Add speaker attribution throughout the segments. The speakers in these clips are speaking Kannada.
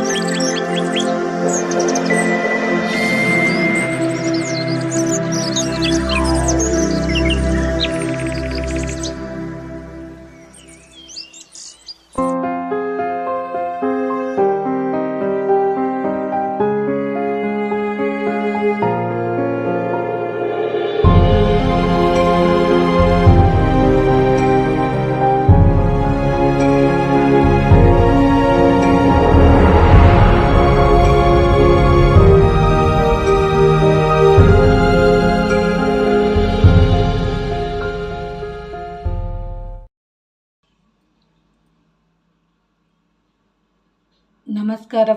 Speaker 1: ನಮಸ್ಕಾರ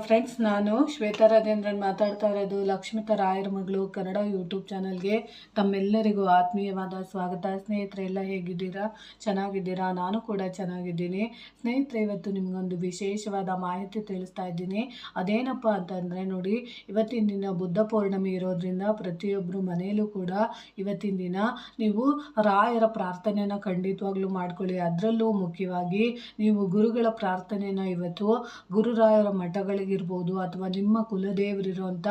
Speaker 1: ಫ್ರೆಂಡ್ಸ್ ನಾನು ಶ್ವೇತಾ ರಾಜೇಂದ್ರನ್ ಮಾತಾಡ್ತಾ ಇರೋದು ಲಕ್ಷ್ಮಿತ ರಾಯರ ಮಗಳು, ಕನ್ನಡ ಯೂಟ್ಯೂಬ್ ಚಾನಲ್ಗೆ ತಮ್ಮೆಲ್ಲರಿಗೂ ಆತ್ಮೀಯವಾದ ಸ್ವಾಗತ. ಸ್ನೇಹಿತರೆಲ್ಲ ಹೇಗಿದ್ದೀರಾ? ಚೆನ್ನಾಗಿದ್ದೀರಾ? ನಾನು ಕೂಡ ಚೆನ್ನಾಗಿದ್ದೀನಿ. ಸ್ನೇಹಿತರೆ, ಇವತ್ತು ನಿಮಗೊಂದು ವಿಶೇಷವಾದ ಮಾಹಿತಿ ತಿಳಿಸ್ತಾ ಇದ್ದೀನಿ. ಅದೇನಪ್ಪ ಅಂತಂದರೆ ನೋಡಿ, ಇವತ್ತಿನ ದಿನ ಬುದ್ಧ ಪೌರ್ಣಮಿ ಇರೋದ್ರಿಂದ ಪ್ರತಿಯೊಬ್ಬರು ಮನೆಯಲ್ಲೂ ಕೂಡ ಇವತ್ತಿನ ದಿನ ನೀವು ರಾಯರ ಪ್ರಾರ್ಥನೆಯನ್ನು ಖಂಡಿತವಾಗ್ಲೂ ಮಾಡ್ಕೊಳ್ಳಿ. ಅದರಲ್ಲೂ ಮುಖ್ಯವಾಗಿ ನೀವು ಗುರುಗಳ ಪ್ರಾರ್ಥನೆಯನ್ನು ಇವತ್ತು ಗುರುರಾಯರ ಮಠಗಳಿಗಿರ್ಬೋದು ಅಥವಾ ನಿಮ್ಮ ಕುಲದೇವರಿರುವಂಥ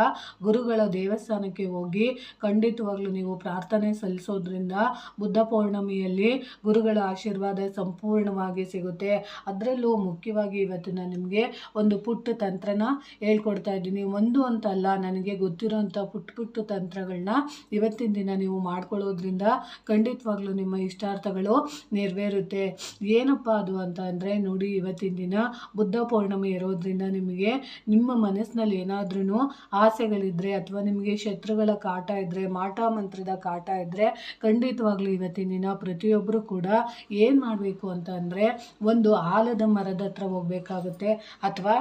Speaker 1: ಗುರುಗಳ ದೇವಸ್ಥಾನಕ್ಕೆ ಹೋಗಿ ಖಂಡಿತವಾಗ್ಲೂ ನೀವು ಪ್ರಾರ್ಥನೆ ಸಲ್ಲಿಸೋದ್ರಿಂದ ಬುದ್ಧ ಪೌರ್ಣಮಿಯಲ್ಲಿ ಗುರುಗಳ ಆಶೀರ್ವಾದ ಸಂಪೂರ್ಣವಾಗಿ ಸಿಗುತ್ತೆ. ಅದರಲ್ಲೂ ಮುಖ್ಯವಾಗಿ ಇವತ್ತು ನಾನು ನಿಮಗೆ ಒಂದು ಪುಟ್ಟ ತಂತ್ರನ ಹೇಳ್ಕೊಡ್ತಾ ಇದ್ದೀನಿ. ಒಂದು ಅಂತ ಅಲ್ಲ ನನಗೆ ಗೊತ್ತಿರೋಂಥ ಪುಟ್ಟ ಪುಟ್ಟ ತಂತ್ರಗಳನ್ನ ಇವತ್ತಿನ ದಿನ ನೀವು ಮಾಡ್ಕೊಳ್ಳೋದ್ರಿಂದ ಖಂಡಿತವಾಗ್ಲೂ ನಿಮ್ಮ ಇಷ್ಟಾರ್ಥಗಳು ನೆರವೇರುತ್ತೆ. ಏನಪ್ಪ ಅದು ಅಂತ ಅಂದರೆ ನೋಡಿ, ಇವತ್ತಿನ ದಿನ ಬುದ್ಧ ಪೌರ್ಣಮಿ ಇರೋದ್ರಿಂದ ನಿಮಗೆ ನಿಮ್ಮ ಮನಸ್ಸಿನಲ್ಲಿ ಏನಾದ್ರೂ ಆಸೆಗಳಿದ್ರೆ ಅಥವಾ ನಿಮಗೆ ಶತ್ರುಗಳ ಕಾಟ ಇದ್ದರೆ ಮಾಟ ಮಂತ್ರದ ಕಾಟ ಇದ್ದರೆ ಖಂಡಿತವಾಗ್ಲೂ ಇವತ್ತಿನ ದಿನ ಪ್ರತಿಯೊಬ್ಬರು ಕೂಡ ಏನು ಮಾಡಬೇಕು ಅಂತ ಒಂದು ಆಲದ ಮರದ ಹತ್ರ ಹೋಗಬೇಕಾಗುತ್ತೆ. ಅಥವಾ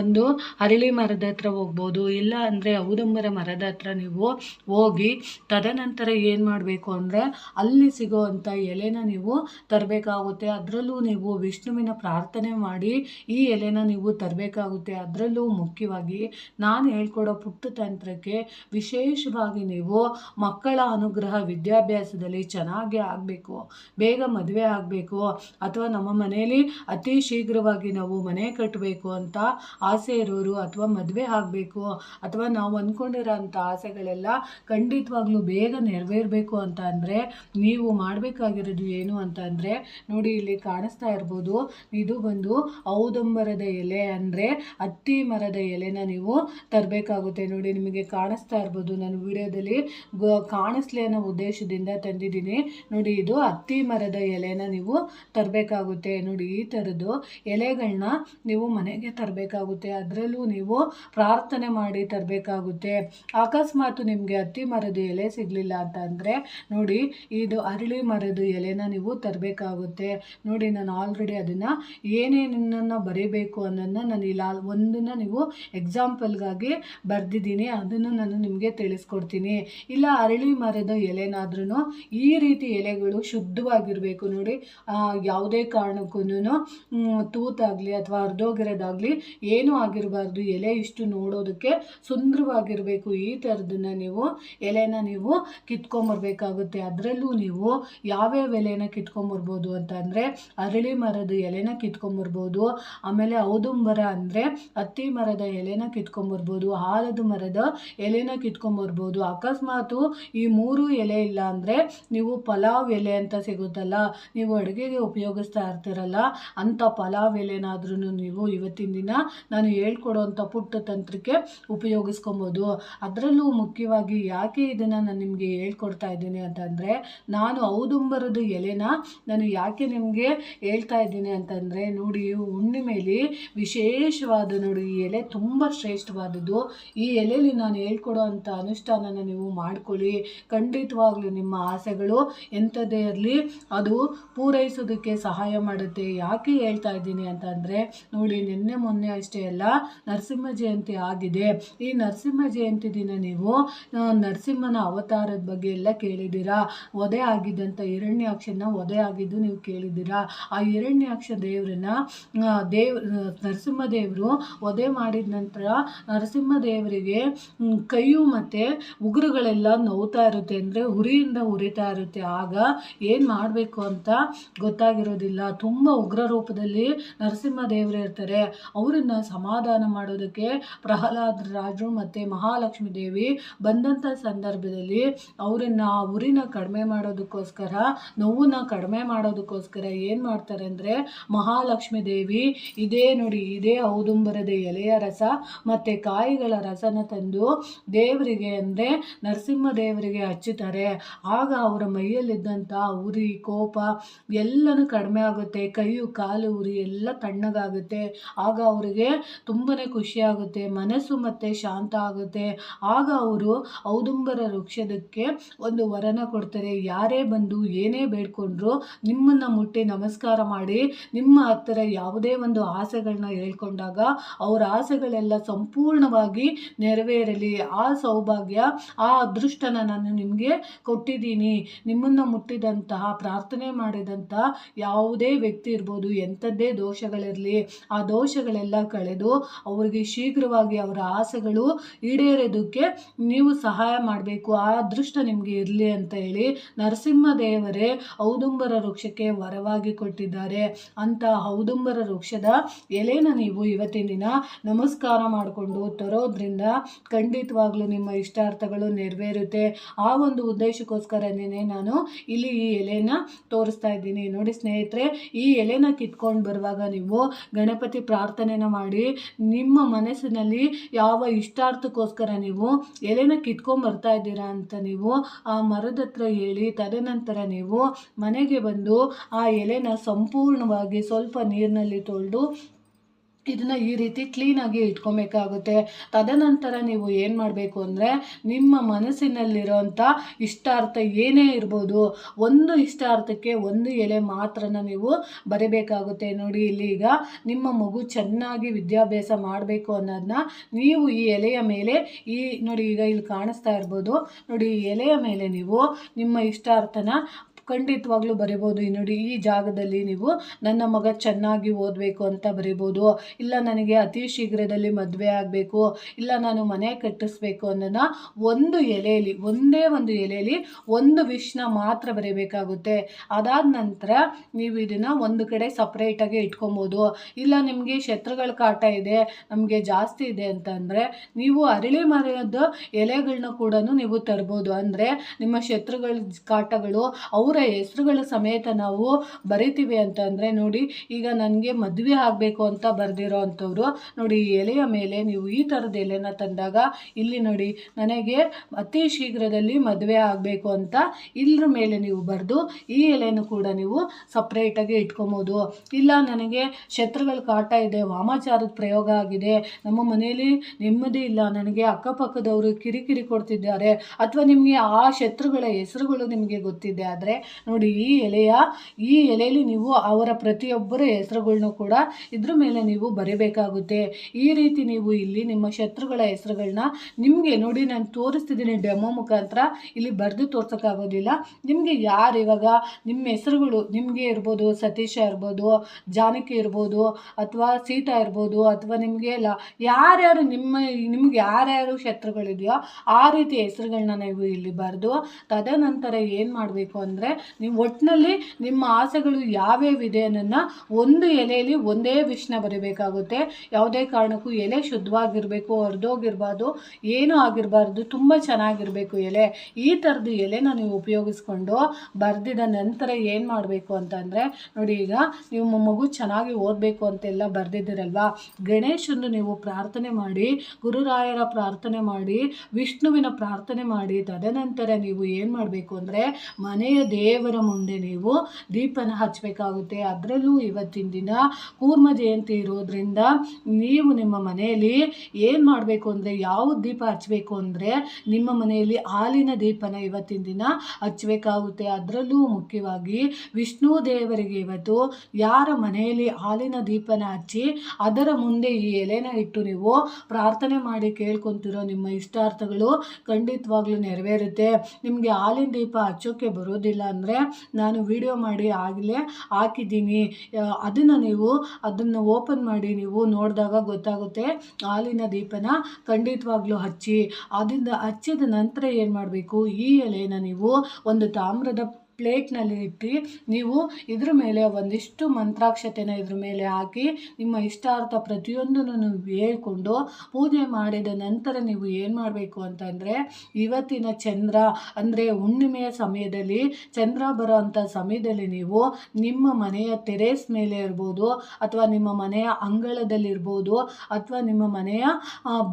Speaker 1: ಒಂದು ಅರಳಿ ಮರದ ಹತ್ರ ಹೋಗ್ಬೋದು. ಇಲ್ಲ ಅಂದರೆ ಔದಂಬರ ಮರದ ಹತ್ರ ನೀವು ಹೋಗಿ ತದನಂತರ ಏನು ಮಾಡಬೇಕು ಅಂದರೆ ಅಲ್ಲಿ ಸಿಗೋವಂಥ ಎಲೆನ ನೀವು ತರಬೇಕಾಗುತ್ತೆ. ಅದರಲ್ಲೂ ನೀವು ವಿಷ್ಣುವಿನ ಪ್ರಾರ್ಥನೆ ಮಾಡಿ ಈ ಎಲೆನ ನೀವು ತರಬೇಕಾಗುತ್ತೆ. ಅದರಲ್ಲೂ ಮುಖ್ಯವಾಗಿ ನಾನು ಹೇಳ್ಕೊಡೋ ಪುಟ್ಟ ತಂತ್ರಕ್ಕೆ ವಿಶೇಷವಾಗಿ ನೀವು ಮಕ್ಕಳ ಅನುಗ್ರಹ ವಿದ್ಯಾಭ್ಯಾಸದಲ್ಲಿ ಚೆನ್ನಾಗಿ ಆಗಬೇಕು. ಬೇಗ ಮದುವೆ ಆಗಬೇಕು ಅಥವಾ ನಮ್ಮ ಮನೆಯಲ್ಲಿ ಅತಿ ಶೀಘ್ರವಾಗಿ ನಾವು ಮನೆ ಕಟ್ಟಬೇಕು ಅಂತ ಆಸೆ ಇರೋರು ಅಥವಾ ಮದುವೆ ಆಗಬೇಕು ಅಥವಾ ನಾವು ಅಂದ್ಕೊಂಡಿರೋ ಅಂಥ ಆಸೆಗಳೆಲ್ಲ ಖಂಡಿತವಾಗ್ಲೂ ಬೇಗ ನೆರವೇರಬೇಕು ಅಂತ ಅಂದರೆ ನೀವು ಮಾಡಬೇಕಾಗಿರೋದು ಏನು ಅಂತ ನೋಡಿ ಇಲ್ಲಿ ಕಾಣಿಸ್ತಾ ಇರ್ಬೋದು. ಇದು ಬಂದು ಔದಂಬರದ ಎಲೆ ಅಂದರೆ ಹತ್ತಿ ಮರದ ಎಲೆನ ನೀವು ತರಬೇಕಾಗುತ್ತೆ. ನೋಡಿ, ನಿಮಗೆ ಕಾಣಿಸ್ತಾ ಇರ್ಬೋದು. ನಾನು ವಿಡಿಯೋದಲ್ಲಿ ಕಾಣಿಸ್ಲಿ ಅನ್ನೋ ಉದ್ದೇಶದಿಂದ ತಂದಿದ್ದೀನಿ. ನೋಡಿ, ಇದು ಹತ್ತಿ ಮರದ ಎಲೆನ ನೀವು ತರಬೇಕಾಗುತ್ತೆ. ನೋಡಿ, ಈ ಥರದ್ದು ಎಲೆಗಳನ್ನ ನೀವು ಮನೆಗೆ ತರಬೇಕಾಗುತ್ತೆ. ಅದರಲ್ಲೂ ನೀವು ಪ್ರಾರ್ಥನೆ ಮಾಡಿ ತರಬೇಕಾಗುತ್ತೆ. ಅಕಸ್ಮಾತ್ ನಿಮಗೆ ಹತ್ತಿ ಮರದ ಎಲೆ ಸಿಗಲಿಲ್ಲ ಅಂತ ಅಂದರೆ, ನೋಡಿ, ಇದು ಅರಳಿ ಮರದ ಎಲೆನ ನೀವು ತರಬೇಕಾಗುತ್ತೆ. ನೋಡಿ, ನಾನು ಆಲ್ರೆಡಿ ಅದನ್ನು ಏನೇನನ್ನು ಬರೀಬೇಕು ಅನ್ನೋದನ್ನ ನಾನು ಇಲ್ಲ ಒಂದನ್ನು ನೀವು ಎಕ್ಸಾಂಪಲ್ಗಾಗಿ ಬರೆದಿದ್ದೀನಿ, ಅದನ್ನು ನಾನು ನಿಮಗೆ ತಿಳಿಸ್ಕೊಡ್ತೀನಿ. ಇಲ್ಲ, ಅರಳಿ ಮರದ ಎಲೆನಾದ್ರೂ ಈ ರೀತಿ ಎಲೆಗಳು ಶುದ್ಧವಾಗಿರಬೇಕು ನೋಡಿ. ಯಾವುದೇ ಕಾರಣಕ್ಕೂ ತೂತಾಗಲಿ ಅಥವಾ ಅರ್ಧೋಗಿರೋದಾಗಲಿ ಏನೂ ಆಗಿರಬಾರ್ದು. ಎಲೆ ಇಷ್ಟು ನೋಡೋದಕ್ಕೆ ಸುಂದರವಾಗಿರಬೇಕು. ಈ ಥರದನ್ನ ನೀವು, ಎಲೆನ ನೀವು ಕಿತ್ಕೊಂಬರ್ಬೇಕಾಗುತ್ತೆ. ಅದರಲ್ಲೂ ನೀವು ಯಾವ್ಯಾವ ಎಲೆನ ಕಿತ್ಕೊಂಬರ್ಬೋದು ಅಂತ ಅಂದರೆ ಅರಳಿ ಮರದ ಎಲೆನ ಕಿತ್ಕೊಂಬರ್ಬೋದು. ಆಮೇಲೆ ಔದುಂಬರ ಅಂದರೆ ಹತ್ತಿ ಮರದ ಎಲೆನ ಕಿತ್ಕೊಂಬರ್ಬೋದು ಆಲದ ಮರದ ಎಲೆನ ಕಿತ್ಕೊಂಬರ್ಬೋದು. ಅಕಸ್ಮಾತು ಈ ಮೂರು ಎಲೆ ಇಲ್ಲ ಅಂದರೆ ನೀವು ಪಲಾವ್ ಎಲೆ ಅಂತ ಸಿಗುತ್ತಲ್ಲ, ನೀವು ಅಡುಗೆಗೆ ಉಪಯೋಗಿಸ್ತಾ ಇರ್ತೀರಲ್ಲ, ಅಂಥ ಪಲಾವ್ ಎಲೆನಾದ್ರೂ ನೀವು ಇವತ್ತಿನ ದಿನ ನಾನು ಹೇಳ್ಕೊಡೋವಂಥ ಪುಟ್ಟ ತಂತ್ರಕ್ಕೆ ಉಪಯೋಗಿಸ್ಕೊಬೋದು. ಅದರಲ್ಲೂ ಮುಖ್ಯವಾಗಿ ಯಾಕೆ ಇದನ್ನು ನಾನು ನಿಮಗೆ ಹೇಳ್ಕೊಡ್ತಾ ಇದ್ದೀನಿ ಅಂತಂದರೆ, ನಾನು ಔದುಂಬರದ ಎಲೆನ ನಾನು ಯಾಕೆ ನಿಮಗೆ ಹೇಳ್ತಾ ಇದ್ದೀನಿ ಅಂತಂದರೆ, ನೋಡಿ ಹುಣ್ಣಿಮೆಯಲ್ಲಿ ವಿಶೇಷವಾದ ನೋಡಿ, ಈ ಎಲೆ ತುಂಬ ಶ್ರೇಷ್ಠವಾದದ್ದು. ಈ ಎಲೆಯಲ್ಲಿ ನಾನು ಹೇಳ್ಕೊಡೋ ಅಂಥ ಅನುಷ್ಠಾನನ ನೀವು ಮಾಡ್ಕೊಳ್ಳಿ. ಖಂಡಿತವಾಗ್ಲೂ ನಿಮ್ಮ ಆಸೆಗಳು ಎಂಥದ್ದೇ ಇರಲಿ, ಅದು ಪೂರೈಸೋದಕ್ಕೆ ಸಹಾಯ ಮಾಡುತ್ತೆ. ಯಾಕೆ ಹೇಳ್ತಾ ಇದ್ದೀನಿ ಅಂತಂದರೆ ನೋಡಿ, ನಿನ್ನೆ ಮೊನ್ನೆ ಅಷ್ಟೇ ಅಲ್ಲ, ನರಸಿಂಹ ಜಯಂತಿ ಆಗಿದೆ. ಈ ನರಸಿಂಹ ಜಯಂತಿ ದಿನ ನೀವು ನರಸಿಂಹನ ಅವತಾರದ ಬಗ್ಗೆ ಎಲ್ಲ ಕೇಳಿದ್ದೀರಾ? ಒದೆ ಆಗಿದ್ದಂಥ ಹಿರಣ್ಯಾಕ್ಷನ ಒದೆ ಆಗಿದ್ದು ನೀವು ಕೇಳಿದ್ದೀರಾ? ಆ ಹಿರಣ್ಯಾಕ್ಷ ದೇವರನ್ನ ದೇವ್ ನರಸಿಂಹದೇವರು ವಧೆ ಮಾಡಿದ ನಂತರ ನರಸಿಂಹದೇವರಿಗೆ ಕೈಯು ಮತ್ತು ಉಗುರುಗಳೆಲ್ಲ ನೋವ್ತಾ ಇರುತ್ತೆ ಅಂದರೆ ಉರಿಯಿಂದ ಉರಿತಾ ಇರುತ್ತೆ. ಆಗ ಏನು ಮಾಡಬೇಕು ಅಂತ ಗೊತ್ತಾಗಿರೋದಿಲ್ಲ. ತುಂಬ ಉಗ್ರ ರೂಪದಲ್ಲಿ ನರಸಿಂಹದೇವರು ಇರ್ತಾರೆ. ಅವರನ್ನು ಸಮಾಧಾನ ಮಾಡೋದಕ್ಕೆ ಪ್ರಹ್ಲಾದ್ ರಾಜರು ಮತ್ತು ಮಹಾಲಕ್ಷ್ಮೀ ದೇವಿ ಬಂದಂಥ ಸಂದರ್ಭದಲ್ಲಿ ಅವರನ್ನು ಆ ಉರಿನ ಕಡಿಮೆ ಮಾಡೋದಕ್ಕೋಸ್ಕರ, ನೋವನ್ನ ಕಡಿಮೆ ಮಾಡೋದಕ್ಕೋಸ್ಕರ ಏನು ಮಾಡ್ತಾರೆ ಅಂದರೆ ಮಹಾಲಕ್ಷ್ಮೀ ದೇವಿ, ಇದೇ ನೋಡಿ, ಇದೇ ಔದುಂಬರದ ಎಲೆಯ ರಸ ಮತ್ತು ಕಾಯಿಗಳ ರಸನ ತಂದು ದೇವರಿಗೆ ಅಂದರೆ ನರಸಿಂಹ ದೇವರಿಗೆ ಹಚ್ಚುತ್ತಾರೆ. ಆಗ ಅವರ ಮೈಯಲ್ಲಿದ್ದಂಥ ಉರಿ, ಕೋಪ ಎಲ್ಲನೂ ಕಡಿಮೆ ಆಗುತ್ತೆ. ಕೈಯು, ಕಾಲು, ಉರಿ ಎಲ್ಲ ತಣ್ಣಗಾಗುತ್ತೆ. ಆಗ ಅವರಿಗೆ ತುಂಬಾ ಖುಷಿಯಾಗುತ್ತೆ ಮನಸ್ಸು ಮತ್ತೆ ಶಾಂತ ಆಗುತ್ತೆ. ಆಗ ಅವರು ಔದುಂಬರ ವೃಕ್ಷದಕ್ಕೆ ಒಂದು ವರನ ಕೊಡ್ತಾರೆ. ಯಾರೇ ಬಂದು ಏನೇ ಬೇಡ್ಕೊಂಡ್ರು ನಿಮ್ಮನ್ನು ಮುಟ್ಟಿ ನಮಸ್ಕಾರ ಮಾಡಿ ನಿಮ್ಮ ಹತ್ತಿರ ಯಾವುದೇ ಒಂದು ಆಸೆಗಳನ್ನ ಹೇಳ್ಕೊಂಡಾಗ ಅವರ ಆಸೆಗಳೆಲ್ಲ ಸಂಪೂರ್ಣವಾಗಿ ನೆರವೇರಲಿ. ಆ ಸೌಭಾಗ್ಯ, ಆ ಅದೃಷ್ಟನ ನಾನು ನಿಮಗೆ ಕೊಟ್ಟಿದ್ದೀನಿ. ನಿಮ್ಮನ್ನು ಮುಟ್ಟಿದಂತಹ, ಪ್ರಾರ್ಥನೆ ಮಾಡಿದಂತಹ ಯಾವುದೇ ವ್ಯಕ್ತಿ ಇರ್ಬೋದು, ಎಂಥದ್ದೇ ದೋಷಗಳಿರಲಿ, ಆ ದೋಷಗಳೆಲ್ಲ ಕಳೆದು ಅವರಿಗೆ ಶೀಘ್ರವಾಗಿ ಅವರ ಆಸೆಗಳು ಈಡೇರೋದಕ್ಕೆ ನೀವು ಸಹಾಯ ಮಾಡಬೇಕು. ಆ ಅದೃಷ್ಟ ನಿಮಗೆ ಇರಲಿ ಅಂತ ಹೇಳಿ ನರಸಿಂಹ ದೇವರೇ ಔದುಂಬರ ವೃಕ್ಷಕ್ಕೆ ವರವಾಗಿ ಕೊಟ್ಟಿದ್ದಾರೆ. ಅಂತ ಔದುಂಬರ ವೃಕ್ಷದ ಎಲೆನ ನೀವು ಇವತ್ತಿನ ದಿನ ನಮಸ್ಕಾರ ಮಾಡಿಕೊಂಡು ತರೋದ್ರಿಂದ ಖಂಡಿತವಾಗ್ಲೂ ನಿಮ್ಮ ಇಷ್ಟಾರ್ಥಗಳು ನೆರವೇರುತ್ತೆ. ಆ ಒಂದು ಉದ್ದೇಶಕ್ಕೋಸ್ಕರನೇ ನಾನು ಇಲ್ಲಿ ಈ ಎಲೆನ ತೋರಿಸ್ತಾ ಇದ್ದೀನಿ. ನೋಡಿ ಸ್ನೇಹಿತರೆ, ಈ ಎಲೆನ ಕಿತ್ಕೊಂಡು ಬರುವಾಗ ನೀವು ಗಣಪತಿ ಪ್ರಾರ್ಥನೆನ ಮಾಡಿ, ನಿಮ್ಮ ಮನಸ್ಸಿನಲ್ಲಿ ಯಾವ ಇಷ್ಟಾರ್ಥಕ್ಕೋಸ್ಕರ ನೀವು ಎಲೆನ ಕಿತ್ಕೊಂಡ್ ಬರ್ತಾ ಇದ್ದೀರಾ ಅಂತ ನೀವು ಆ ಮರದ ಹತ್ರ ಹೇಳಿ, ತದನಂತರ ನೀವು ಮನೆಗೆ ಬಂದು ಆ ಎಲೆನ ಸಂಪೂರ್ಣವಾಗಿ ಸ್ವಲ್ಪ ನೀರಿನಲ್ಲಿ ತೊಳೆದು ಇದನ್ನು ಈ ರೀತಿ ಕ್ಲೀನಾಗಿ ಇಟ್ಕೊಬೇಕಾಗುತ್ತೆ. ತದನಂತರ ನೀವು ಏನು ಮಾಡಬೇಕು ಅಂದರೆ, ನಿಮ್ಮ ಮನಸ್ಸಿನಲ್ಲಿರೋಂಥ ಇಷ್ಟಾರ್ಥ ಏನೇ ಇರ್ಬೋದು, ಒಂದು ಇಷ್ಟಾರ್ಥಕ್ಕೆ ಒಂದು ಎಲೆ ಮಾತ್ರನ ನೀವು ಬರೀಬೇಕಾಗುತ್ತೆ. ನೋಡಿ, ಇಲ್ಲಿ ಈಗ ನಿಮ್ಮ ಮಗು ಚೆನ್ನಾಗಿ ವಿದ್ಯಾಭ್ಯಾಸ ಮಾಡಬೇಕು ಅನ್ನೋದನ್ನ ನೀವು ಈ ಎಲೆಯ ಮೇಲೆ ಈ, ನೋಡಿ, ಈಗ ಇಲ್ಲಿ ಕಾಣಿಸ್ತಾ ಇರ್ಬೋದು. ನೋಡಿ, ಈ ಎಲೆಯ ಮೇಲೆ ನೀವು ನಿಮ್ಮ ಇಷ್ಟಾರ್ಥನ ಖಂಡಿತವಾಗ್ಲೂ ಬರಿಬೋದು. ಈ ನೋಡಿ, ಈ ಜಾಗದಲ್ಲಿ ನೀವು ನನ್ನ ಮಗ ಚೆನ್ನಾಗಿ ಓದಬೇಕು ಅಂತ ಬರಿಬೋದು. ಇಲ್ಲ, ನನಗೆ ಅತಿ ಶೀಘ್ರದಲ್ಲಿ ಮದುವೆ ಆಗಬೇಕು. ಇಲ್ಲ, ನಾನು ಮನೆ ಕಟ್ಟಿಸ್ಬೇಕು ಅನ್ನೋದನ್ನ ಒಂದು ಎಲೆಯಲ್ಲಿ, ಒಂದೇ ಒಂದು ಎಲೆಯಲ್ಲಿ ಒಂದು ವಿಷ್ನ ಮಾತ್ರ ಬರೀಬೇಕಾಗುತ್ತೆ. ಅದಾದ ನಂತರ ನೀವು ಇದನ್ನು ಒಂದು ಕಡೆ ಸಪ್ರೇಟಾಗಿ ಇಟ್ಕೊಬೋದು. ಇಲ್ಲ, ನಿಮಗೆ ಶತ್ರುಗಳ ಕಾಟ ಇದೆ, ನಮಗೆ ಜಾಸ್ತಿ ಇದೆ ಅಂತಂದರೆ ನೀವು ಅರಳಿ ಮರದ ಎಲೆಗಳನ್ನ ಕೂಡ ನೀವು ತರ್ಬೋದು. ಅಂದರೆ ನಿಮ್ಮ ಶತ್ರುಗಳ ಕಾಟಗಳು ಅವರ ಹೆಸರುಗಳ ಸಮೇತ ನಾವು ಬರಿತೀವಿ ಅಂತಂದರೆ ನೋಡಿ, ಈಗ ನನಗೆ ಮದುವೆ ಆಗಬೇಕು ಅಂತ ಬರೆದಿರೋ ಅಂಥವ್ರು, ನೋಡಿ ಎಲೆಯ ಮೇಲೆ ನೀವು ಈ ಥರದ ಎಲೆನ ತಂದಾಗ ಇಲ್ಲಿ ನೋಡಿ ನನಗೆ ಅತಿ ಶೀಘ್ರದಲ್ಲಿ ಮದುವೆ ಆಗಬೇಕು ಅಂತ ಇಲ್ಲರ ಮೇಲೆ ನೀವು ಬರೆದು ಈ ಎಲೆಯನ್ನು ಕೂಡ ನೀವು ಸಪ್ರೇಟಾಗಿ ಇಟ್ಕೊಬೋದು. ಇಲ್ಲ ನನಗೆ ಶತ್ರುಗಳ ಕಾಟ ಇದೆ, ವಾಮಾಚಾರದ ಪ್ರಯೋಗ ಆಗಿದೆ, ನಮ್ಮ ಮನೆಯಲ್ಲಿ ನೆಮ್ಮದಿ ಇಲ್ಲ, ನನಗೆ ಅಕ್ಕಪಕ್ಕದವರು ಕಿರಿಕಿರಿ ಕೊಡ್ತಿದ್ದಾರೆ, ಅಥವಾ ನಿಮಗೆ ಆ ಶತ್ರುಗಳ ಹೆಸರುಗಳು ನಿಮಗೆ ಗೊತ್ತಿದೆ, ಆದರೆ ನೋಡಿ, ಈ ಎಲೆಯ, ಈ ಎಲೆಯಲ್ಲಿ ನೀವು ಅವರ ಪ್ರತಿಯೊಬ್ಬರ ಹೆಸರುಗಳನ್ನು ಕೂಡ ಇದ್ರ ಮೇಲೆ ನೀವು ಬರೀಬೇಕಾಗುತ್ತೆ. ಈ ರೀತಿ ನೀವು ಇಲ್ಲಿ ನಿಮ್ಮ ಶತ್ರುಗಳ ಹೆಸರುಗಳನ್ನ ನಿಮಗೆ ನೋಡಿ ನಾನು ತೋರಿಸ್ತಿದ್ದೀನಿ ಡೆಮೋ ಮುಖಾಂತರ. ಇಲ್ಲಿ ಬರೆದು ತೋರ್ಸೋಕ್ಕಾಗೋದಿಲ್ಲ. ನಿಮಗೆ ಯಾರು ಇವಾಗ ನಿಮ್ಮ ಹೆಸರುಗಳು ನಿಮಗೆ ಇರ್ಬೋದು, ಸತೀಶ ಇರ್ಬೋದು, ಜಾನಕಿ ಇರ್ಬೋದು, ಅಥವಾ ಸೀತಾ ಇರ್ಬೋದು, ಅಥವಾ ನಿಮಗೆ ಲ, ಯಾರ್ಯಾರು ನಿಮ್ಮ, ನಿಮ್ಗೆ ಯಾರ್ಯಾರು ಶತ್ರುಗಳಿದೆಯೋ ಆ ರೀತಿ ಹೆಸರುಗಳನ್ನ ನೀವು ಇಲ್ಲಿ ಬರೆದು ತದನಂತರ ಏನು ಮಾಡಬೇಕು ಅಂದರೆ ನೀವು ಒಟ್ಟಿನಲ್ಲಿ ನಿಮ್ಮ ಆಸೆಗಳು ಯಾವ್ಯಾವಿದೆ ಅನ್ನೋದನ್ನ ಒಂದು ಎಲೆಯಲ್ಲಿ ಒಂದೇ ವಿಷ್ಣ ಬರೀಬೇಕಾಗುತ್ತೆ. ಯಾವುದೇ ಕಾರಣಕ್ಕೂ ಎಲೆ ಶುದ್ಧವಾಗಿರಬೇಕು, ಹರಿದೋಗಿರ್ಬಾರ್ದು, ಏನೂ ಆಗಿರಬಾರ್ದು, ತುಂಬ ಚೆನ್ನಾಗಿರಬೇಕು ಎಲೆ. ಈ ಥರದ್ದು ಎಲೆನ ನೀವು ಉಪಯೋಗಿಸ್ಕೊಂಡು ಬರೆದಿದ ನಂತರ ಏನು ಮಾಡಬೇಕು ಅಂತಂದರೆ ನೋಡಿ ಈಗ ನೀವು ಮಗು ಚೆನ್ನಾಗಿ ಓದಬೇಕು ಅಂತೆಲ್ಲ ಬರೆದಿದ್ದೀರಲ್ವಾ? ಗಣೇಶನ್ನು ನೀವು ಪ್ರಾರ್ಥನೆ ಮಾಡಿ, ಗುರುರಾಯರ ಪ್ರಾರ್ಥನೆ ಮಾಡಿ, ವಿಷ್ಣುವಿನ ಪ್ರಾರ್ಥನೆ ಮಾಡಿ, ತದನಂತರ ನೀವು ಏನು ಮಾಡಬೇಕು ಅಂದರೆ, ಮನೆಯ ದೇವರ ಮುಂದೆ ನೀವು ದೀಪನ ಹಚ್ಚಬೇಕಾಗುತ್ತೆ. ಅದರಲ್ಲೂ ಇವತ್ತಿನ ದಿನ ಕೂರ್ಮ ಜಯಂತಿ ಇರೋದ್ರಿಂದ ನೀವು ನಿಮ್ಮ ಮನೆಯಲ್ಲಿ ಏನು ಮಾಡಬೇಕು ಅಂದರೆ ಯಾವ ದೀಪ ಹಚ್ಚಬೇಕು ಅಂದರೆ ನಿಮ್ಮ ಮನೆಯಲ್ಲಿ ಹಾಲಿನ ದೀಪನ ಇವತ್ತಿನ ದಿನ ಹಚ್ಚಬೇಕಾಗುತ್ತೆ. ಅದರಲ್ಲೂ ಮುಖ್ಯವಾಗಿ ವಿಷ್ಣು ದೇವರಿಗೆ ಇವತ್ತು ಯಾರ ಮನೆಯಲ್ಲಿ ಹಾಲಿನ ದೀಪನ ಹಚ್ಚಿ ಅದರ ಮುಂದೆ ಈ ಎಲೆನ ಇಟ್ಟು ನೀವು ಪ್ರಾರ್ಥನೆ ಮಾಡಿ ಕೇಳ್ಕೊತಿರೋ ನಿಮ್ಮ ಇಷ್ಟಾರ್ಥಗಳು ಖಂಡಿತವಾಗ್ಲೂ ನೆರವೇರುತ್ತೆ. ನಿಮಗೆ ಹಾಲಿನ ದೀಪ ಹಚ್ಚೋಕ್ಕೆ ಬರೋದಿಲ್ಲ. ಅಂದರೆ ನಾನು ವಿಡಿಯೋ ಮಾಡಿ ಆಗಲೇ ಹಾಕಿದ್ದೀನಿ. ಅದನ್ನು ನೀವು ಅದನ್ನು ಓಪನ್ ಮಾಡಿ ನೀವು ನೋಡಿದಾಗ ಗೊತ್ತಾಗುತ್ತೆ. ಹಾಲಿನ ದೀಪನ ಖಂಡಿತವಾಗ್ಲೂ ಹಚ್ಚಿ, ಅದರಿಂದ ಹಚ್ಚಿದ ನಂತರ ಏನು ಮಾಡಬೇಕು? ಈ ಎಲೆನ ನೀವು ಒಂದು ತಾಮ್ರದ ಪ್ಲೇಟ್ನಲ್ಲಿ ಇಟ್ಟು ನೀವು ಇದ್ರ ಮೇಲೆ ಒಂದಿಷ್ಟು ಮಂತ್ರಾಕ್ಷತೆನ ಇದ್ರ ಮೇಲೆ ಹಾಕಿ ನಿಮ್ಮ ಇಷ್ಟಾರ್ಥ ಪ್ರತಿಯೊಂದನ್ನು ನೀವು ಹೇಳ್ಕೊಂಡು ಪೂಜೆ ಮಾಡಿದ ನಂತರ ನೀವು ಏನು ಮಾಡಬೇಕು ಅಂತಂದರೆ ಇವತ್ತಿನ ಚಂದ್ರ, ಅಂದರೆ ಹುಣ್ಣಿಮೆಯ ಸಮಯದಲ್ಲಿ ಚಂದ್ರ ಬರೋ ಸಮಯದಲ್ಲಿ ನೀವು ನಿಮ್ಮ ಮನೆಯ ಟೆರೇಸ್ ಮೇಲೆ ಇರ್ಬೋದು, ಅಥವಾ ನಿಮ್ಮ ಮನೆಯ ಅಂಗಳದಲ್ಲಿರ್ಬೋದು ಅಥವಾ ನಿಮ್ಮ ಮನೆಯ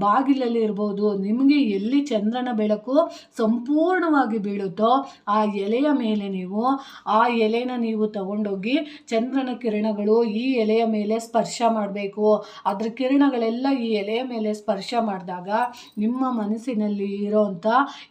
Speaker 1: ಬಾಗಿಲಲ್ಲಿ ಇರ್ಬೋದು, ನಿಮಗೆ ಎಲ್ಲಿ ಚಂದ್ರನ ಬೆಳಕು ಸಂಪೂರ್ಣವಾಗಿ ಬೀಳುತ್ತೋ ಆ ಎಲೆಯ ಮೇಲೆ ನೀವು, ಆ ಎಲೆನ ನೀವು ತಗೊಂಡೋಗಿ ಚಂದ್ರನ ಕಿರಣಗಳು ಈ ಎಲೆಯ ಮೇಲೆ ಸ್ಪರ್ಶ ಮಾಡಬೇಕು. ಅದ್ರ ಕಿರಣಗಳೆಲ್ಲ ಈ ಎಲೆಯ ಮೇಲೆ ಸ್ಪರ್ಶ ಮಾಡಿದಾಗ ನಿಮ್ಮ ಮನಸ್ಸಿನಲ್ಲಿ ಇರೋವಂಥ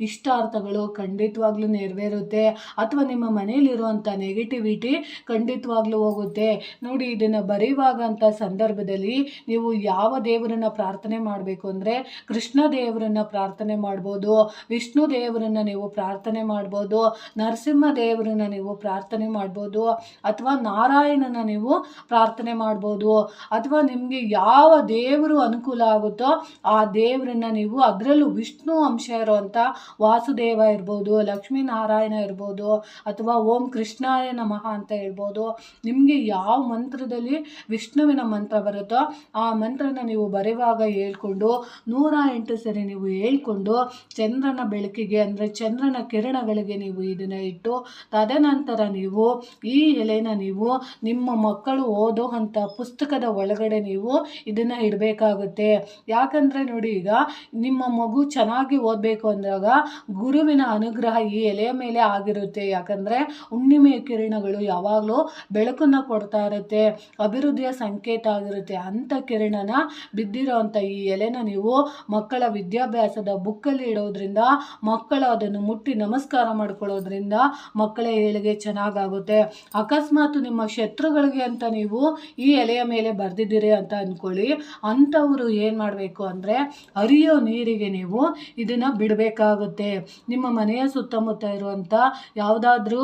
Speaker 1: ಇಷ್ಟಾರ್ಥಗಳು ಖಂಡಿತವಾಗ್ಲೂ ನೆರವೇರುತ್ತೆ. ಅಥವಾ ನಿಮ್ಮ ಮನೆಯಲ್ಲಿರುವಂಥ ನೆಗೆಟಿವಿಟಿ ಖಂಡಿತವಾಗ್ಲೂ ಹೋಗುತ್ತೆ. ನೋಡಿ, ಇದನ್ನು ಬರೆಯುವಾಗಂಥ ಸಂದರ್ಭದಲ್ಲಿ ನೀವು ಯಾವ ದೇವರನ್ನ ಪ್ರಾರ್ಥನೆ ಮಾಡಬೇಕು ಅಂದರೆ ಕೃಷ್ಣ ದೇವರನ್ನ ಪ್ರಾರ್ಥನೆ ಮಾಡ್ಬೋದು, ವಿಷ್ಣು ದೇವರನ್ನ ನೀವು ಪ್ರಾರ್ಥನೆ ಮಾಡ್ಬೋದು, ನರಸಿಂಹ ದೇವರನ್ನ ನೀವು ಪ್ರಾರ್ಥನೆ ಮಾಡ್ಬೋದು ಅಥವಾ ನಾರಾಯಣನ ನೀವು ಪ್ರಾರ್ಥನೆ ಮಾಡ್ಬೋದು ಅಥವಾ ನಿಮಗೆ ಯಾವ ದೇವರು ಅನುಕೂಲ ಆಗುತ್ತೋ ಆ ದೇವರನ್ನ ನೀವು ಅದರಲ್ಲೂ ವಿಷ್ಣು ಅಂಶ ಇರುವಂಥ ವಾಸುದೇವ ಇರ್ಬೋದು, ಲಕ್ಷ್ಮೀನಾರಾಯಣ ಇರ್ಬೋದು ಅಥವಾ ಓಂ ಕೃಷ್ಣಾಯ ನಮಃ ಅಂತ ಹೇಳ್ಬೋದು. ನಿಮಗೆ ಯಾವ ಮಂತ್ರದಲ್ಲಿ ವಿಷ್ಣುವಿನ ಮಂತ್ರ ಬರುತ್ತೋ ಆ ಮಂತ್ರನ ನೀವು ಬರೆಯುವಾಗ ಹೇಳ್ಕೊಂಡು ನೂರ ಎಂಟು ಸರಿ ನೀವು ಹೇಳ್ಕೊಂಡು ಚಂದ್ರನ ಬೆಳಕಿಗೆ ಅಂದರೆ ಚಂದ್ರನ ಕಿರಣಗಳಿಗೆ ನೀವು ಇದನ್ನು ಇಟ್ಟು ತದನಂತರ ನೀವು ಈ ಎಲೆನ ನೀವು ನಿಮ್ಮ ಮಕ್ಕಳು ಓದೋ ಅಂಥ ಪುಸ್ತಕದ ಒಳಗಡೆ ನೀವು ಇದನ್ನು ಇಡಬೇಕಾಗುತ್ತೆ. ಯಾಕಂದರೆ ನೋಡಿ ಈಗ ನಿಮ್ಮ ಮಗು ಚೆನ್ನಾಗಿ ಓದಬೇಕು ಅಂದಾಗ ಗುರುವಿನ ಅನುಗ್ರಹ ಈ ಎಲೆಯ ಮೇಲೆ ಆಗಿರುತ್ತೆ. ಯಾಕಂದರೆ ಹುಣ್ಣಿಮೆಯ ಕಿರಣಗಳು ಯಾವಾಗಲೂ ಬೆಳಕನ್ನು ಕೊಡ್ತಾ ಇರುತ್ತೆ. ಅಭಿವೃದ್ಧಿಯ ಸಂಕೇತ ಆಗಿರುತ್ತೆ. ಅಂಥ ಕಿರಣನ ಬಿದ್ದಿರೋ ಈ ಎಲೆನ ನೀವು ಮಕ್ಕಳ ವಿದ್ಯಾಭ್ಯಾಸದ ಬುಕ್ಕಲ್ಲಿ ಇಡೋದ್ರಿಂದ, ಮಕ್ಕಳು ಅದನ್ನು ಮುಟ್ಟಿ ನಮಸ್ಕಾರ ಮಾಡ್ಕೊಳ್ಳೋದ್ರಿಂದ ಮಕ್ಕಳ ಏಳಿಗೆ ಚೆನ್ನಾಗಾಗುತ್ತೆ. ಅಕಸ್ಮಾತ್ ನಿಮ್ಮ ಶತ್ರುಗಳಿಗೆ ಅಂತ ನೀವು ಈ ಎಲೆಯ ಮೇಲೆ ಬರೆದಿದ್ದೀರಿ ಅಂತ ಅಂದ್ಕೊಳ್ಳಿ ಅಂಥವರು ಏನು ಮಾಡಬೇಕು ಅಂದರೆ ಹರಿಯೋ ನೀರಿಗೆ ನೀವು ಇದನ್ನು ಬಿಡಬೇಕಾಗುತ್ತೆ. ನಿಮ್ಮ ಮನೆಯ ಸುತ್ತಮುತ್ತ ಇರುವಂಥ ಯಾವುದಾದ್ರೂ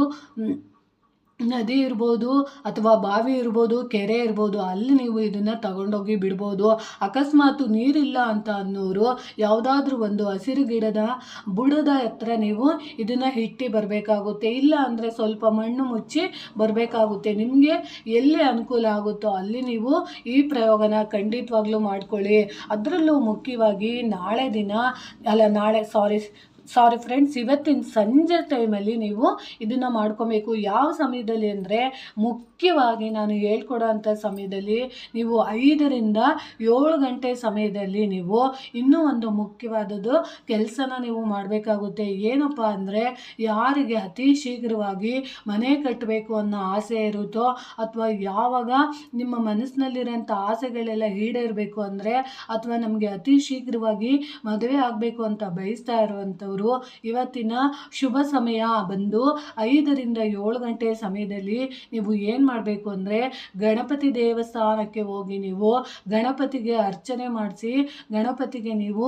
Speaker 1: ನದಿ ಇರ್ಬೋದು ಅಥವಾ ಬಾವಿ ಇರ್ಬೋದು, ಕೆರೆ ಇರ್ಬೋದು, ಅಲ್ಲಿ ನೀವು ಇದನ್ನು ತಗೊಂಡೋಗಿ ಬಿಡ್ಬೋದು. ಅಕಸ್ಮಾತ್ ನೀರಿಲ್ಲ ಅಂತ ಅನ್ನೋರು ಯಾವುದಾದ್ರೂ ಒಂದು ಹಸಿರು ಗಿಡದ ಬುಡದ ಹತ್ರ ನೀವು ಇದನ್ನು ಇಟ್ಟು ಬರಬೇಕಾಗುತ್ತೆ. ಇಲ್ಲ ಅಂದರೆ ಸ್ವಲ್ಪ ಮಣ್ಣು ಮುಚ್ಚಿ ಬರಬೇಕಾಗುತ್ತೆ. ನಿಮಗೆ ಎಲ್ಲಿ ಅನುಕೂಲ ಆಗುತ್ತೋ ಅಲ್ಲಿ ನೀವು ಈ ಪ್ರಯೋಗನ ಖಂಡಿತವಾಗ್ಲೂ ಮಾಡ್ಕೊಳ್ಳಿ. ಅದರಲ್ಲೂ ಮುಖ್ಯವಾಗಿ ನಾಳೆ ದಿನ, ಅಲ್ಲ ನಾಳೆ ಸಾರಿ ಸಾರಿ ಫ್ರೆಂಡ್ಸ್ ಇವತ್ತಿನ ಸಂಜೆ ಟೈಮಲ್ಲಿ ನೀವು ಇದನ್ನು ಮಾಡ್ಕೊಬೇಕು. ಯಾವ ಸಮಯದಲ್ಲಿ ಅಂದರೆ ಮುಖ್ಯವಾಗಿ ನಾನು ಹೇಳ್ಕೊಡೋ ಅಂಥ ಸಮಯದಲ್ಲಿ ನೀವು ಐದರಿಂದ ಏಳು ಗಂಟೆ ಸಮಯದಲ್ಲಿ ನೀವು ಇನ್ನೂ ಒಂದು ಮುಖ್ಯವಾದದ್ದು ಕೆಲಸನ ನೀವು ಮಾಡಬೇಕಾಗುತ್ತೆ. ಏನಪ್ಪ ಅಂದರೆ ಯಾರಿಗೆ ಅತಿ ಶೀಘ್ರವಾಗಿ ಮನೆ ಕಟ್ಟಬೇಕು ಅನ್ನೋ ಆಸೆ ಇರುತ್ತೋ ಅಥವಾ ಯಾವಾಗ ನಿಮ್ಮ ಮನಸ್ಸಿನಲ್ಲಿರೋಂಥ ಆಸೆಗಳೆಲ್ಲ ಈಡೇರಬೇಕು ಅಂದರೆ ಅಥವಾ ನಮಗೆ ಅತಿ ಶೀಘ್ರವಾಗಿ ಮದುವೆ ಆಗಬೇಕು ಅಂತ ಬಯಸ್ತಾ ಇರುವಂಥವ್ರು ಇವತ್ತಿನ ಶುಭ ಸಮಯ ಬಂದು ಐದರಿಂದ ಏಳು ಗಂಟೆ ಸಮಯದಲ್ಲಿ ನೀವು ಏನು ಮಾಡಬೇಕು ಅಂದರೆ ಗಣಪತಿ ದೇವಸ್ಥಾನಕ್ಕೆ ಹೋಗಿ ನೀವು ಗಣಪತಿಗೆ ಅರ್ಚನೆ ಮಾಡಿಸಿ, ಗಣಪತಿಗೆ ನೀವು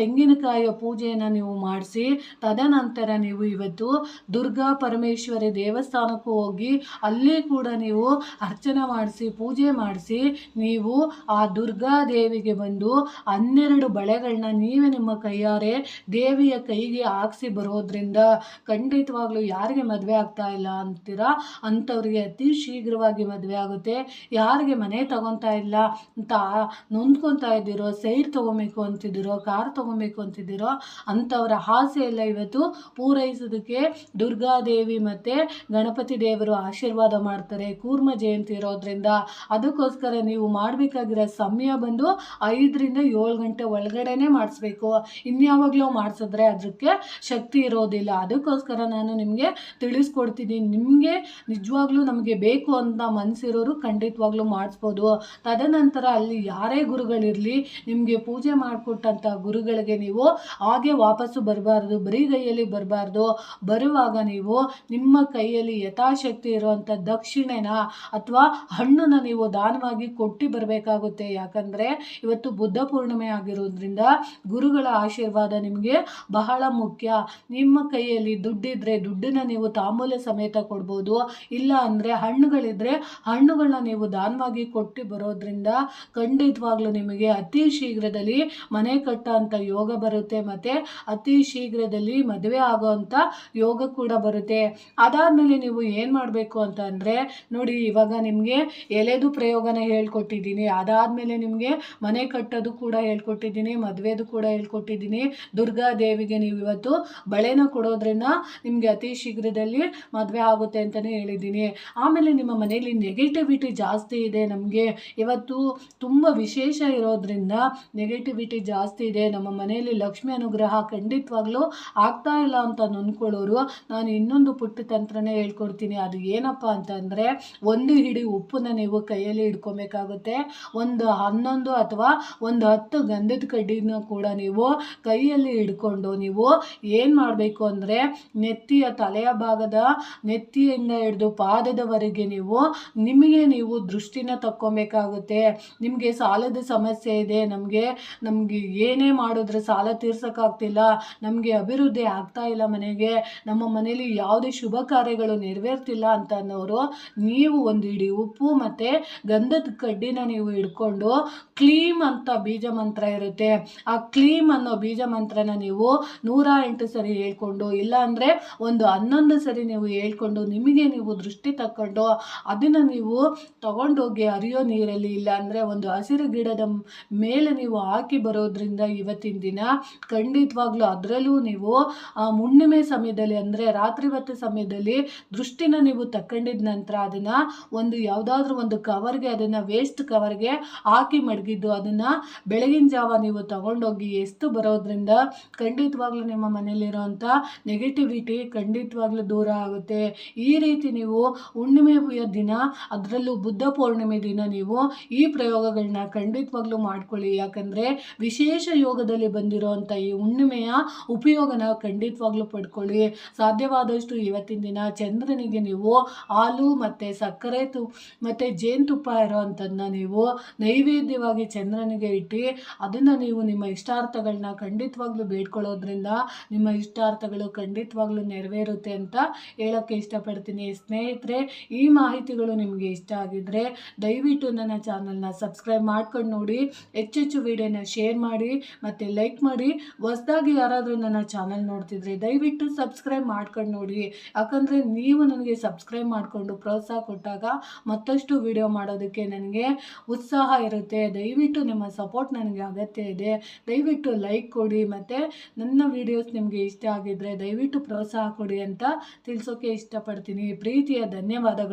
Speaker 1: ತೆಂಗಿನಕಾಯಿಯ ಪೂಜೆಯನ್ನು ನೀವು ಮಾಡಿಸಿ, ತದನಂತರ ನೀವು ಇವತ್ತು ದುರ್ಗಾ ಪರಮೇಶ್ವರಿ ದೇವಸ್ಥಾನಕ್ಕೂ ಹೋಗಿ ಅಲ್ಲಿ ಕೂಡ ನೀವು ಅರ್ಚನೆ ಮಾಡಿಸಿ, ಪೂಜೆ ಮಾಡಿಸಿ, ನೀವು ಆ ದುರ್ಗಾ ದೇವಿಗೆ ಬಂದು ಹನ್ನೆರಡು ಬಳೆಗಳನ್ನ ನೀವೇ ನಿಮ್ಮ ಕೈಯಾರೆ ದೇವಿಯ ಕೈಗೆ ಹಾಕ್ಸಿ ಬರೋದ್ರಿಂದ ಖಂಡಿತವಾಗ್ಲೂ ಯಾರಿಗೆ ಮದುವೆ ಆಗ್ತಾ ಇಲ್ಲ ಅಂತೀರಾ? ಅಂಥವ್ರಿಗೆ ಅತಿ ಶೀಘ್ರವಾಗಿ ಮದುವೆ ಆಗುತ್ತೆ. ಯಾರಿಗೆ ಮನೆ ತಗೊತಾ ಇಲ್ಲ, ಅಂತ ನೊಂದ್ಕೊತಾ ಇದ್ದೀರೋ ಸೈಡ್ ತೊಗೊಬೇಕು ಅಂತಿದ್ದೀರೋ, ಕಾರ್ ತೊಗೊಬೇಕು ಅಂತಿದ್ದೀರೋ, ಅಂಥವರ ಆಸೆ ಎಲ್ಲ ಇವತ್ತು ಪೂರೈಸೋದಕ್ಕೆ ದುರ್ಗಾದೇವಿ ಮತ್ತು ಗಣಪತಿ ದೇವರು ಆಶೀರ್ವಾದ ಮಾಡ್ತಾರೆ ಕೂರ್ಮ ಜಯಂತಿ ಇರೋದ್ರಿಂದ. ಅದಕ್ಕೋಸ್ಕರ ನೀವು ಮಾಡಬೇಕಾಗಿರೋ ಸಮಯ ಬಂದು ಐದರಿಂದ ಏಳು ಗಂಟೆ ಒಳಗಡೆನೆ ಮಾಡಿಸ್ಬೇಕು. ಇನ್ಯಾವಾಗಲೂ ಮಾಡಿಸಿದ್ರೆ ಅದಕ್ಕೆ ಶಕ್ತಿ ಇರೋದಿಲ್ಲ. ಅದಕ್ಕೋಸ್ಕರ ನಾನು ನಿಮಗೆ ತಿಳಿಸ್ಕೊಡ್ತೀನಿ. ನಿಮಗೆ ನಿಜವಾಗ್ಲೂ ನಮಗೆ ಬೇಕು ಅಂತ ಮನಸ್ಸಿರೋರು ಖಂಡಿತವಾಗ್ಲೂ ಮಾಡಿಸ್ಬೋದು. ತದನಂತರ ಅಲ್ಲಿ ಯಾರೇ ಗುರುಗಳಿರಲಿ, ನಿಮಗೆ ಪೂಜೆ ಮಾಡಿಕೊಟ್ಟಂಥ ಗುರುಗಳಿಗೆ ನೀವು ಹಾಗೆ ವಾಪಸ್ಸು ಬರಬಾರ್ದು, ಬರೀ ಕೈಯಲ್ಲಿ ಬರಬಾರ್ದು. ಬರುವಾಗ ನೀವು ನಿಮ್ಮ ಕೈಯಲ್ಲಿ ಯಥಾಶಕ್ತಿ ಇರುವಂಥ ದಕ್ಷಿಣೆನ ಅಥವಾ ಹಣ್ಣನ್ನು ನೀವು ದಾನವಾಗಿ ಕೊಟ್ಟು ಬರಬೇಕಾಗುತ್ತೆ. ಯಾಕಂದರೆ ಇವತ್ತು ಬುದ್ಧ ಪೂರ್ಣಿಮೆ ಆಗಿರೋದ್ರಿಂದ ಗುರುಗಳ ಆಶೀರ್ವಾದ ನಿಮಗೆ ಬಹಳ ಮುಖ್ಯ. ನಿಮ್ಮ ಕೈಯಲ್ಲಿ ದುಡ್ಡಿದ್ರೆ ದುಡ್ಡನ್ನ ನೀವು ತಾಂಬೂಲ ಸಮೇತ ಕೊಡ್ಬೋದು. ಇಲ್ಲ ಅಂದರೆ ಹಣ್ಣುಗಳಿದ್ರೆ ಹಣ್ಣುಗಳನ್ನ ನೀವು ದಾನವಾಗಿ ಕೊಟ್ಟು ಬರೋದ್ರಿಂದ ಖಂಡಿತವಾಗ್ಲೂ ನಿಮಗೆ ಅತಿ ಶೀಘ್ರದಲ್ಲಿ ಮನೆ ಕಟ್ಟೋಂಥ ಯೋಗ ಬರುತ್ತೆ ಮತ್ತು ಅತಿ ಶೀಘ್ರದಲ್ಲಿ ಮದುವೆ ಆಗೋವಂಥ ಯೋಗ ಕೂಡ ಬರುತ್ತೆ. ಅದಾದಮೇಲೆ ನೀವು ಏನು ಮಾಡಬೇಕು ಅಂತ ಅಂದರೆ ನೋಡಿ ಇವಾಗ ನಿಮಗೆ ಎಲೆದು ಪ್ರಯೋಗನ ಹೇಳ್ಕೊಟ್ಟಿದ್ದೀನಿ. ಅದಾದಮೇಲೆ ನಿಮಗೆ ಮನೆ ಕಟ್ಟೋದು ಕೂಡ ಹೇಳ್ಕೊಟ್ಟಿದ್ದೀನಿ, ಮದುವೆದು ಕೂಡ ಹೇಳ್ಕೊಟ್ಟಿದ್ದೀನಿ. ದುರ್ಗಾ ದೇವಿಗೆ ನೀವು ಇವತ್ತು ಬಳೆನ ಕೊಡೋದ್ರಿಂದ ನಿಮಗೆ ಅತಿ ಶೀಘ್ರದಲ್ಲಿ ಮದುವೆ ಆಗುತ್ತೆ ಅಂತಲೇ ಹೇಳಿದ್ದೀನಿ. ಆಮೇಲೆ ನಿಮ್ಮ ಮನೆಯಲ್ಲಿ ನೆಗೆಟಿವಿಟಿ ಜಾಸ್ತಿ ಇದೆ, ನಮಗೆ ಇವತ್ತು ತುಂಬ ವಿಶೇಷ ಇರೋದ್ರಿಂದ ನೆಗೆಟಿವಿಟಿ ಜಾಸ್ತಿ ಇದೆ, ನಮ್ಮ ಮನೆಯಲ್ಲಿ ಲಕ್ಷ್ಮಿ ಅನುಗ್ರಹ ಖಂಡಿತವಾಗ್ಲೂ ಆಗ್ತಾ ಇಲ್ಲ ಅಂತ ನೊಂದ್ಕೊಳ್ಳೋರು, ನಾನು ಇನ್ನೊಂದು ಪುಟ್ಟ ತಂತ್ರನೇ ಹೇಳ್ಕೊಡ್ತೀನಿ. ಅದು ಏನಪ್ಪ ಅಂತಂದರೆ, ಒಂದು ಹಿಡಿ ಉಪ್ಪನ್ನ ನೀವು ಕೈಯಲ್ಲಿ ಹಿಡ್ಕೊಬೇಕಾಗುತ್ತೆ. ಒಂದು ಹನ್ನೊಂದು ಅಥವಾ ಒಂದು ಹತ್ತು ಗಂಧದ ಕಡ್ಡಿನ ಕೂಡ ನೀವು ಕೈಯಲ್ಲಿ ಹಿಡ್ಕೊಂಡು ನೀವು ಏನು ಮಾಡಬೇಕು ಅಂದರೆ, ನೆತ್ತಿಯ ತಲೆಯ ಭಾಗದ ನೆತ್ತಿಯಿಂದ ಹಿಡಿದು ಪಾದದವರೆಗೆ ನೀವು, ನಿಮಗೆ ನೀವು ದೃಷ್ಟಿನ ತಕ್ಕೊಬೇಕಾಗುತ್ತೆ. ನಿಮಗೆ ಸಾಲದ ಸಮಸ್ಯೆ ಇದೆ, ನಮಗೆ ನಮಗೆ ಏನೇ ಮಾಡಿದ್ರೆ ಸಾಲ ತೀರ್ಸೋಕ್ಕಾಗ್ತಿಲ್ಲ, ನಮಗೆ ಅಭಿವೃದ್ಧಿ ಆಗ್ತಾ ಇಲ್ಲ ಮನೆಗೆ, ನಮ್ಮ ಮನೇಲಿ ಯಾವುದೇ ಶುಭ ಕಾರ್ಯಗಳು ನೆರವೇರ್ತಿಲ್ಲ ಅಂತ ಅನ್ನೋರು, ನೀವು ಒಂದು ಇಡೀ ಉಪ್ಪು ಮತ್ತು ಗಂಧದ ಕಡ್ಡಿನ ನೀವು ಹಿಡ್ಕೊಂಡು ಕ್ಲೀಮ್ ಅಂತ ಬೀಜ ಮಂತ್ರ ಇರುತ್ತೆ. ಆ ಕ್ಲೀಮ್ ಅನ್ನೋ ಬೀಜ ಮಂತ್ರನ ನೀವು ನೂರ ಎಂಟು ಸರಿ ಹೇಳ್ಕೊಂಡು ಇಲ್ಲ ಒಂದು ಹನ್ನೊಂದು ಸರಿ ನೀವು ಹೇಳ್ಕೊಂಡು, ನಿಮಗೆ ನೀವು ದೃಷ್ಟಿ ತಕ್ಕೊಂಡು ಅದನ್ನು ನೀವು ತಗೊಂಡೋಗಿ ಹರಿಯೋ ನೀರಲ್ಲಿ ಇಲ್ಲ ಅಂದರೆ ಒಂದು ಹಸಿರು ಗಿಡದ ಮೇಲೆ ನೀವು ಹಾಕಿ ಬರೋದ್ರಿಂದ ಇವತ್ತಿನ ದಿನ ಖಂಡಿತವಾಗ್ಲೂ ಅದರಲ್ಲೂ ನೀವು ಹುಣ್ಣಿಮೆ ಸಮಯದಲ್ಲಿ ಅಂದರೆ ರಾತ್ರಿ ಹೊತ್ತು ಸಮಯದಲ್ಲಿ ದೃಷ್ಟಿನ ನೀವು ತಕ್ಕೊಂಡಿದ ನಂತರ ಅದನ್ನು ಒಂದು ಯಾವುದಾದ್ರೂ ಒಂದು ಕವರ್ಗೆ ಅದನ್ನು ವೇಸ್ಟ್ ಕವರ್ಗೆ ಹಾಕಿ ಮಡಗಿದ್ದು ಅದನ್ನು ಬೆಳಗಿನ ಜಾವ ನೀವು ತಗೊಂಡೋಗಿ ಎಷ್ಟು ಬರೋದ್ರಿಂದ ಖಂಡಿತವಾಗ್ಲೂ ನಿಮ್ಮ ಮನೆಯಲ್ಲಿರುವಂಥ ನೆಗೆಟಿವಿಟಿ ಖಂಡಿತವಾಗ್ಲೂ ದೂರ ಆಗುತ್ತೆ. ಈ ರೀತಿ ನೀವು ಹುಣ್ಣಿಮೆಯ ದಿನ, ಅದರಲ್ಲೂ ಬುದ್ಧ ಪೌರ್ಣಿಮೆ ದಿನ ನೀವು ಈ ಪ್ರಯೋಗಗಳನ್ನ ಖಂಡಿತವಾಗ್ಲೂ ಮಾಡ್ಕೊಳ್ಳಿ. ಯಾಕಂದರೆ ವಿಶೇಷ ಯೋಗದಲ್ಲಿ ಬಂದಿರೋವಂಥ ಈ ಹುಣ್ಣಿಮೆಯ ಉಪಯೋಗನ ಖಂಡಿತವಾಗ್ಲೂ ಪಡ್ಕೊಳ್ಳಿ. ಸಾಧ್ಯವಾದಷ್ಟು ಇವತ್ತಿನ ದಿನ ಚಂದ್ರನಿಗೆ ನೀವು ಹಾಲು ಮತ್ತು ಸಕ್ಕರೆ ತು, ಮತ್ತು ಜೇನುತುಪ್ಪ ಇರೋವಂಥದ್ದನ್ನ ನೀವು ನೈವೇದ್ಯವಾಗಿ ಚಂದ್ರನಿಗೆ ಇಟ್ಟು ಅದನ್ನು ನೀವು ನಿಮ್ಮ ಇಷ್ಟಾರ್ಥಗಳನ್ನ ಖಂಡಿತವಾಗ್ಲೂ ಬೇಡ್ಕೊಳ್ಳೋದ್ರಿಂದ ನಿಮ್ಮ ಇಷ್ಟಾರ್ಥಗಳು ಖಂಡಿತವಾಗ್ಲೂ ನೆರವೇರುತ್ತೆ ಅಂತ ಹೇಳೋಕ್ಕೆ ಇಷ್ಟಪಡ್ತೀನಿ. ಸ್ನೇಹಿತರೆ, ಈ ಮಾಹಿತಿಗಳು ನಿಮಗೆ ಇಷ್ಟ ಆಗಿದ್ದರೆ ದಯವಿಟ್ಟು ನನ್ನ ಚಾನಲ್ನ ಸಬ್ಸ್ಕ್ರೈಬ್ ಮಾಡ್ಕೊಂಡು ನೋಡಿ. ಹೆಚ್ಚೆಚ್ಚು ವಿಡಿಯೋನ ಶೇರ್ ಮಾಡಿ ಮತ್ತು ಲೈಕ್ ಮಾಡಿ. ಹೊಸ್ದಾಗಿ ಯಾರಾದರೂ ನನ್ನ ಚಾನಲ್ ನೋಡ್ತಿದ್ರೆ ದಯವಿಟ್ಟು ಸಬ್ಸ್ಕ್ರೈಬ್ ಮಾಡ್ಕೊಂಡು ನೋಡಿ. ಯಾಕಂದರೆ ನೀವು ನನಗೆ ಸಬ್ಸ್ಕ್ರೈಬ್ ಮಾಡಿಕೊಂಡು ಪ್ರೋತ್ಸಾಹ ಕೊಟ್ಟಾಗ ಮತ್ತಷ್ಟು ವಿಡಿಯೋ ಮಾಡೋದಕ್ಕೆ ನನಗೆ ಉತ್ಸಾಹ ಇರುತ್ತೆ. ದಯವಿಟ್ಟು ನಿಮ್ಮ ಸಪೋರ್ಟ್ ನನಗೆ ಅಗತ್ಯ ಇದೆ. ದಯವಿಟ್ಟು ಲೈಕ್ ಕೊಡಿ ಮತ್ತು ನನ್ನ ವಿಡಿಯೋಸ್ ನಿಮಗೆ ಇಷ್ಟ ಆಗಿದ್ದರೆ ದಯವಿಟ್ಟು ಪ್ರೋತ್ಸಾಹ ಕೊಡಿ ಅಂತ ತಿಳಿಸೋಕೆ ಇಷ್ಟಪಡ್ತೀನಿ. ಪ್ರೀತಿಯ